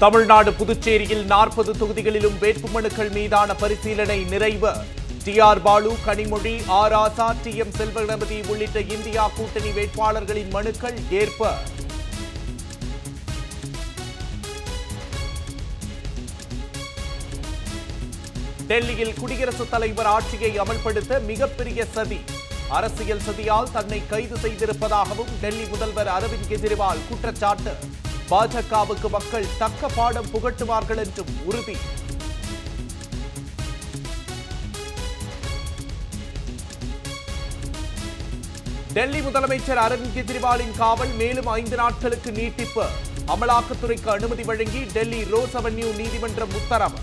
தமிழ்நாடு புதுச்சேரியில் நாற்பது தொகுதிகளிலும் வேட்புமனுக்கள் மீதான பரிசீலனை நிறைவு. T R Balu Kanimozhi R ஆசா டி எம் செல்வகணபதி உள்ளிட்ட இந்தியா கூட்டணி வேட்பாளர்களின் மனுக்கள் ஏற்ப. டெல்லியில் குடியரசுத் தலைவர் ஆட்சியை அமல்படுத்த மிகப்பெரிய சதி. அரசியல் சதியால் தன்னை கைது செய்திருப்பதாகவும் டெல்லி முதல்வர் அரவிந்த் கெஜ்ரிவால் குற்றச்சாட்டு. பாஜகவுக்கு மக்கள் தக்க பாடம் புகட்டுவார்கள் என்றும் உறுதி. டெல்லி முதலமைச்சர் அரவிந்த் கெஜ்ரிவாலின் காவல் மேலும் ஐந்து நாட்களுக்கு நீட்டிப்பு. அமலாக்கத்துறைக்கு அனுமதி வழங்கி டெல்லி ரோஸ் அவென்யூ நீதிமன்றம் உத்தரவு.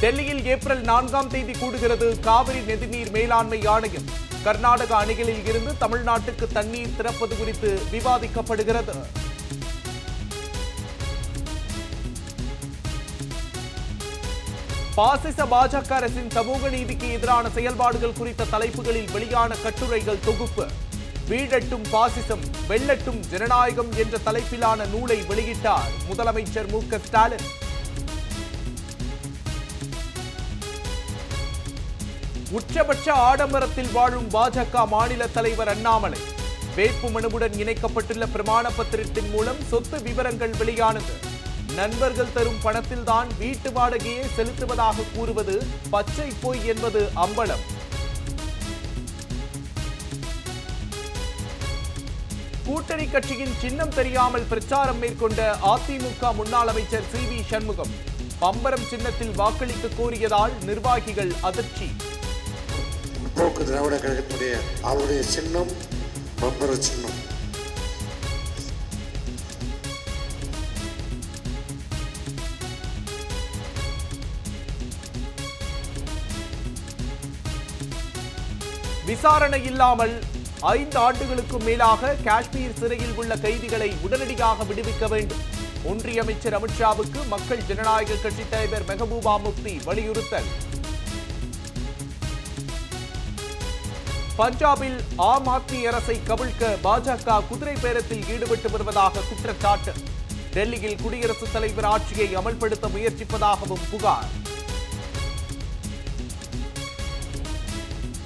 டெல்லியில் ஏப்ரல் நான்காம் தேதி கூடுகிறது காவிரி நதிநீர் மேலாண்மை ஆணையம். கர்நாடக அணிகளில் இருந்து தமிழ்நாட்டுக்கு தண்ணீர் திறப்பது குறித்து விவாதிக்கப்படுகிறது. பாசிச பாஜக அரசின் சமூக நீதிக்கு எதிரான செயல்பாடுகள் குறித்த தலைப்புகளில் வெளியான கட்டுரைகள் தொகுப்பு. வீழட்டும் பாசிசம் வெள்ளட்டும் ஜனநாயகம் என்ற தலைப்பிலான நூலை வெளியிட்டார் முதலமைச்சர் மு ஸ்டாலின். உச்சபட்ச ஆடம்பரத்தில் வாழும் பாஜக மாநில தலைவர் அண்ணாமலை. வேட்பு மனுவுடன் இணைக்கப்பட்டுள்ள பிரமாண பத்திரத்தின் மூலம் சொத்து விவரங்கள் வெளியானது. நண்பர்கள் தரும் பணத்தில்தான் வீட்டு வாடகையை செலுத்துவதாக கூறுவது பச்சை பொய் என்பது அம்பலம். கூட்டணி கட்சியின் சின்னம் தெரியாமல் பிரச்சாரம் மேற்கொண்ட அதிமுக முன்னாள் அமைச்சர் சி வி சண்முகம் பம்பரம் சின்னத்தில் வாக்களிக்க கோரியதால் நிர்வாகிகள் அதிர்ச்சி. முற்போக்கு திராவிட கழகத்தினுடைய அவருடைய சின்னம் பம்பர சின்னம். விசாரணை இல்லாமல் ஐந்து ஆண்டுகளுக்கும் மேலாக காஷ்மீர் சிறையில் உள்ள கைதிகளை உடனடியாக விடுவிக்க வேண்டும். ஒன்றிய அமைச்சர் அமித்ஷாவுக்கு மக்கள் ஜனநாயக கட்சித் தலைவர் மெஹபூபா முஃப்தி வலியுறுத்தல். பஞ்சாபில் ஆம் ஆத்மி அரசை கவிழ்க்க பாஜக குதிரை பேரத்தில் ஈடுபட்டு வருவதாக குற்றச்சாட்டு. டெல்லியில் குடியரசுத் தலைவர் ஆட்சியை அமல்படுத்த முயற்சிப்பதாகவும் புகார்.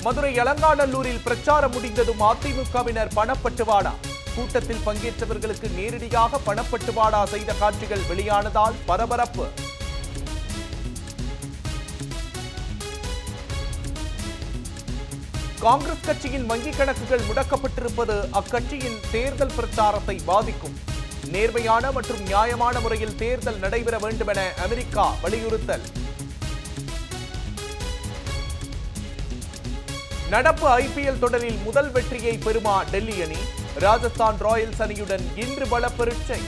மதுரை அலங்காநல்லூரில் பிரச்சாரம் முடிந்ததும் அதிமுகவினர் பணப்பட்டுவாடா. கூட்டத்தில் பங்கேற்றவர்களுக்கு நேரடியாக பணப்பட்டுவாடா செய்த காட்சிகள் வெளியானதால் பரபரப்பு. காங்கிரஸ் கட்சியின் வங்கிக் கணக்குகள் முடக்கப்பட்டிருப்பது அக்கட்சியின் தேர்தல் பிரச்சாரத்தை பாதிக்கும். நேர்மையான மற்றும் நியாயமான முறையில் தேர்தல் நடைபெற வேண்டும் என அமெரிக்கா வலியுறுத்தல். நடப்பு ஐபிஎல் தொடரில் முதல் வெற்றியை பெறுமா டெல்லி அணி? ராஜஸ்தான் ராயல்ஸ் அணியுடன் இன்று பல பரீட்சை